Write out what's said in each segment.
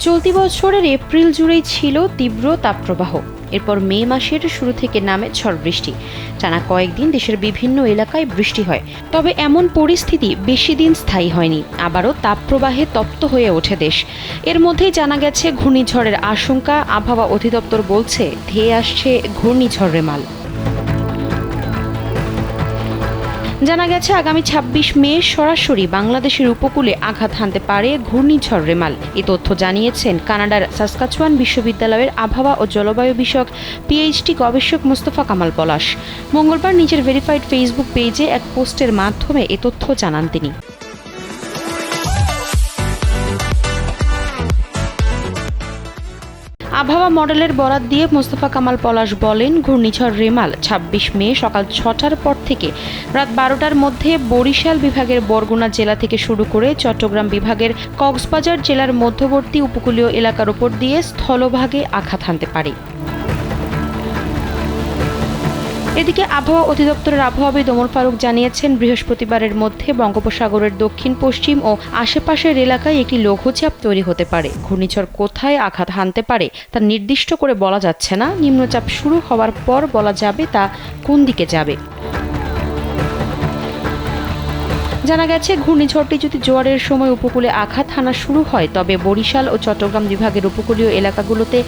চলতি বছরের এপ্রিল জুড়েই ছিল তীব্র তাপপ্রবাহ। এরপর মে মাসের শুরু থেকে নামে ঝড় বৃষ্টি। টানা কয়েকদিন দেশের বিভিন্ন এলাকায় বৃষ্টি হয়। তবে এমন পরিস্থিতি বেশি দিন স্থায়ী হয়নি। আবারও তাপপ্রবাহে তপ্ত হয়ে ওঠে দেশ। এর মধ্যেই জানা গেছে, ঘূর্ণিঝড়ের আশঙ্কা আবহাওয়া অধিদপ্তর বলছে, ধেয়ে আসছে ঘূর্ণিঝড় রেমাল জানা গেছে, আগামী ২৬ মে সরাসরি বাংলাদেশের উপকূলে আঘাত হানতে পারে ঘূর্ণিঝড় রেমাল। এ তথ্য জানিয়েছেন কানাডার সাসকাচুয়ান বিশ্ববিদ্যালয়ের আবহাওয়া ও জলবায়ু বিষয়ক পিএইচডি গবেষক মোস্তফা কামাল পলাশ। মঙ্গলবার নিজের ভেরিফাইড ফেসবুক পেজে এক পোস্টের মাধ্যমে এ তথ্য জানান তিনি। আবহাওয়া মডেলের বরাত দিয়ে মোস্তফা কামাল পলাশ বলেন, ঘূর্ণিঝড় রেমাল ২৬ মে সকাল ছটার পর থেকে রাত বারোটার মধ্যে বরিশাল বিভাগের বরগুনা জেলা থেকে শুরু করে চট্টগ্রাম বিভাগের কক্সবাজার জেলার মধ্যবর্তী উপকূলীয় এলাকার উপর দিয়ে স্থলভাগে আঘাত হানতে পারে। এদিকে আবহাওয়া অধিদপ্তরের আবহাওয়াবিদ ওমর ফারুক জানিয়েছেন, বৃহস্পতিবারের মধ্যে বঙ্গোপসাগরের দক্ষিণ, পশ্চিম ও আশেপাশের এলাকায় একটি লঘুচাপ তৈরি হতে পারে। ঘূর্ণিঝড় কোথায় আঘাত হানতে পারে তা নির্দিষ্ট করে বলা যাচ্ছে না। নিম্নচাপ শুরু হওয়ার পর বলা যাবে তা কোন দিকে যাবে। জানা গেছে, ঘূর্ণিঝড়টি যদি জোয়ারের সময় উপকূলে আঘাত হানা শুরু হয়, তবে বরিশাল ও চট্টগ্রাম বিভাগের উপকূলীয় এলাকাগুলোতে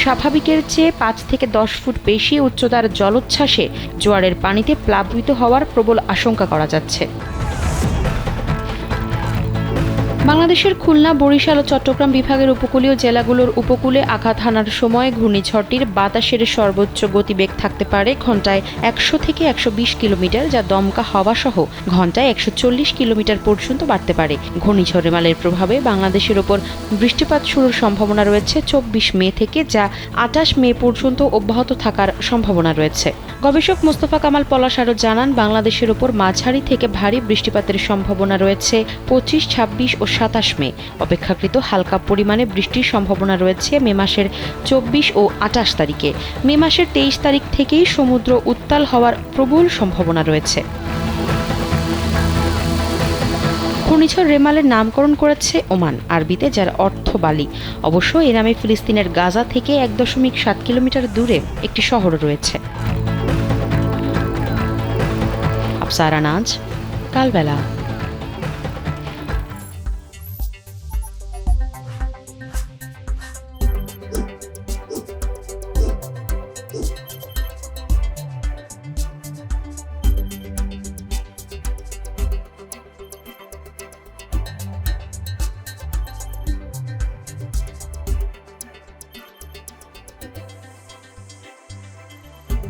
স্বাভাবিকের চেয়ে পাঁচ থেকে দশ ফুট বেশি উচ্চতার জলোচ্ছ্বাসে জোয়ারের পানিতে প্লাবিত হওয়ার প্রবল আশঙ্কা করা যাচ্ছে। বাংলাদেশের খুলনা, বরিশাল ও চট্টগ্রাম বিভাগের উপকূলীয় জেলাগুলোর উপকূলে আঘাত হানার সময় ঘূর্ণিঝড়টির বাতাসের সর্বোচ্চ গতিবেগ থাকতে পারে ঘন্টায় একশো থেকে একশো বিশ কিলোমিটার, যা দমকা হাওয়া সহ ঘন্টায় একশো চল্লিশ কিলোমিটার পর্যন্ত বাড়তে পারে। ঘূর্ণিঝড় রেমালের প্রভাবে বাংলাদেশের ওপর বৃষ্টিপাত শুরুর সম্ভাবনা রয়েছে চব্বিশ মে থেকে, যা আঠাশ মে পর্যন্ত অব্যাহত থাকার সম্ভাবনা রয়েছে। গবেষক মোস্তফা কামাল পলাশ আরও জানান, বাংলাদেশের ওপর মাঝারি থেকে ভারী বৃষ্টিপাতের সম্ভাবনা রয়েছে পঁচিশ, ছাব্বিশ ও সাতাশ মে। অপেক্ষাকৃত হালকা পরিমাণে বৃষ্টির সম্ভাবনা রয়েছে মে মাসের চব্বিশ ও আটাশ তারিখে। মে মাসের তেইশ তারিখ থেকেই সমুদ্র উত্তাল হওয়ার প্রবল সম্ভাবনা রয়েছে। ঘূর্ণিঝড় রেমালের নামকরণ করেছে ওমান আরবিতে, যার অর্থ বালি। অবশ্য এ নামে ফিলিস্তিনের গাজা থেকে এক দশমিক সাত কিলোমিটার দূরে একটি শহর রয়েছে। আফসারা নাজ কালবেলা।